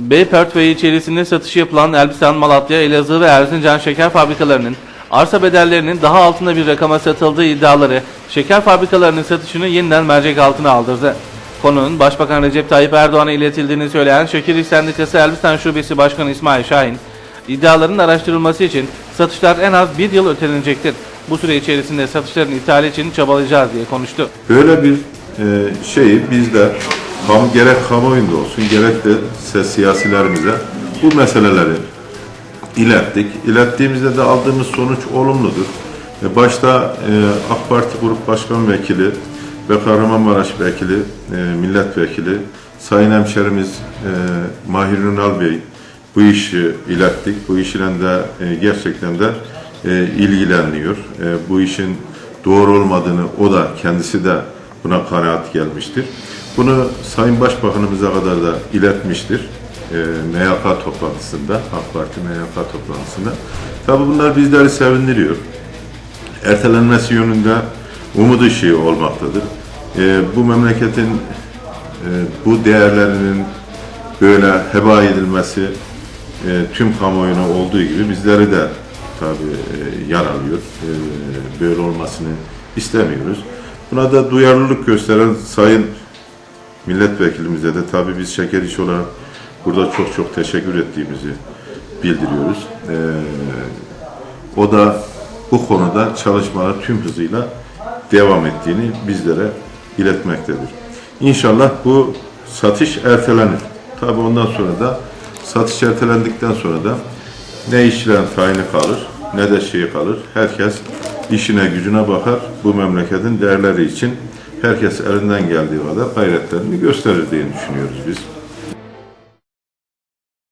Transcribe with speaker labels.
Speaker 1: Beypert ve içerisinde satışı yapılan Elbistan, Malatya, Elazığ ve Erzincan şeker fabrikalarının arsa bedellerinin daha altında bir rakama satıldığı iddiaları şeker fabrikalarının satışını yeniden mercek altına aldırdı. Konunun Başbakan Recep Tayyip Erdoğan'a iletildiğini söyleyen Şeker İş Sendikası Elbistan Şubesi Başkanı İsmail Şahin, iddiaların araştırılması için satışlar en az bir yıl ötelenecektir. Bu süre içerisinde satışların ithali için çabalayacağız diye konuştu.
Speaker 2: Böyle bir e, şeyi biz de kam, gerek kamuoyunda olsun gerek de siyasilerimize bu meseleleri ilettik. İlettiğimizde de aldığımız sonuç olumludur. E, başta e, AK Parti Grup Başkan Vekili ve Kahramanmaraş Vekili, e, Milletvekili, Sayın Hemşerimiz e, Mahir Ünal Bey bu işi ilettik. Bu işle de gerçekten de ilgileniyor. Bu işin doğru olmadığını o da kendisi de buna kanaat gelmiştir. Bunu Sayın Başbakanımıza kadar da iletmiştir. E, MYK toplantısında, AK Parti MYK toplantısında. Tabii bunlar bizleri sevindiriyor. Ertelenmesi yönünde umut ışığı olmaktadır. E, bu memleketin e, bu değerlerinin böyle heba edilmesi e, tüm kamuoyuna olduğu gibi bizleri de tabii e, yaralıyor. E, böyle olmasını istemiyoruz. Buna da duyarlılık gösteren sayın milletvekilimize de tabii biz şeker iş olarak burada çok çok teşekkür ettiğimizi bildiriyoruz. E, o da bu konuda çalışmalar tüm hızıyla devam ettiğini bizlere iletmektedir. İnşallah bu satış ertelenir. Tabii ondan sonra da satış ertelendikten sonra da ne işçilerin tayini kalır ne de şey kalır. Herkes işine gücüne bakar. Bu memleketin değerleri için herkes elinden geldiği kadar gayretlerini gösterir diye düşünüyoruz biz.